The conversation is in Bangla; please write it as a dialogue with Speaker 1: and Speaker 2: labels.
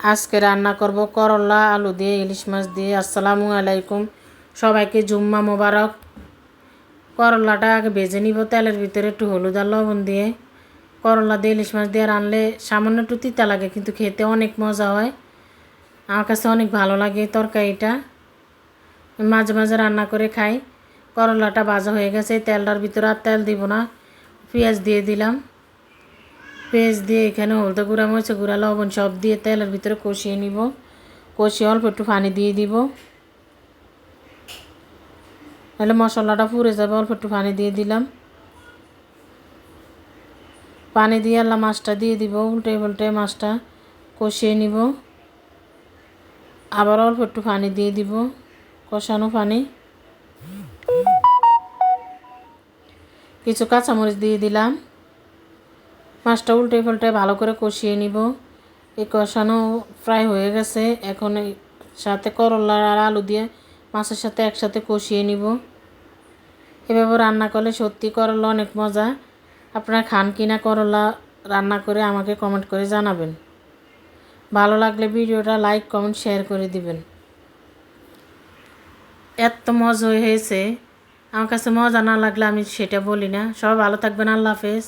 Speaker 1: আজকে রান্না করব করলা, আলু দিয়ে, ইলিশ মাছ দিয়ে। আসসালামু আলাইকুম। সবাইকে জুম্মা মোবারক। করলাটা আগে ভেজে নিব তেলের ভিতরে একটু হলুদ আর লবণ দিয়ে। করলা দিয়ে, ইলিশ মাছ দিয়ে রানলে সামান্য একটু তিতা লাগে, কিন্তু খেতে অনেক মজা হয়। আমার কাছে অনেক ভালো লাগে তরকারিটা। মাঝে মাঝে রান্না করে খাই। করলাটা ভাজা হয়ে গেছে তেলটার ভিতরে আর তেল দিব না। পেঁয়াজ দিয়ে দিলাম। পেঁয়াজ দিয়ে এখানে হলদে গুঁড়া মরিচ, গুঁড়া লবণ সব দিয়ে তেলের ভিতরে কষিয়ে নিব। কষিয়ে অল্প একটু পানি দিয়ে দিব। তাহলে মশলাটা পুড়ে যাবে, অল্প একটু পানি দিয়ে দিলাম। পানি দিয়ে আল্লাহ মাছটা দিয়ে দিব, উল্টে উল্টে মাছটা কষিয়ে নিব। আবার অল্প একটু পানি দিয়ে দিব, কষানো পানি। কিছু কাঁচামরিচ দিয়ে দিলাম। মাছটা উল্টে পাল্টে ভালো করে কষিয়ে নিব। এই কষানো ফ্রাই হয়ে গেছে। এখন সাথে করলা আর আলু দিয়ে মাছের সাথে একসাথে কষিয়ে নিব। এভাবে রান্না করলে সত্যি করলা অনেক মজা। আপনারা খান কিনা করলা রান্না করে আমাকে কমেন্ট করে জানাবেন। ভালো লাগলে ভিডিওটা লাইক, কমেন্ট, শেয়ার করে দিবেন। এত মজা হয়েছে। আমার কাছে মজা না লাগলে আমি সেটা বলি না। সবাই ভালো থাকবেন। আল্লাহ হাফেজ।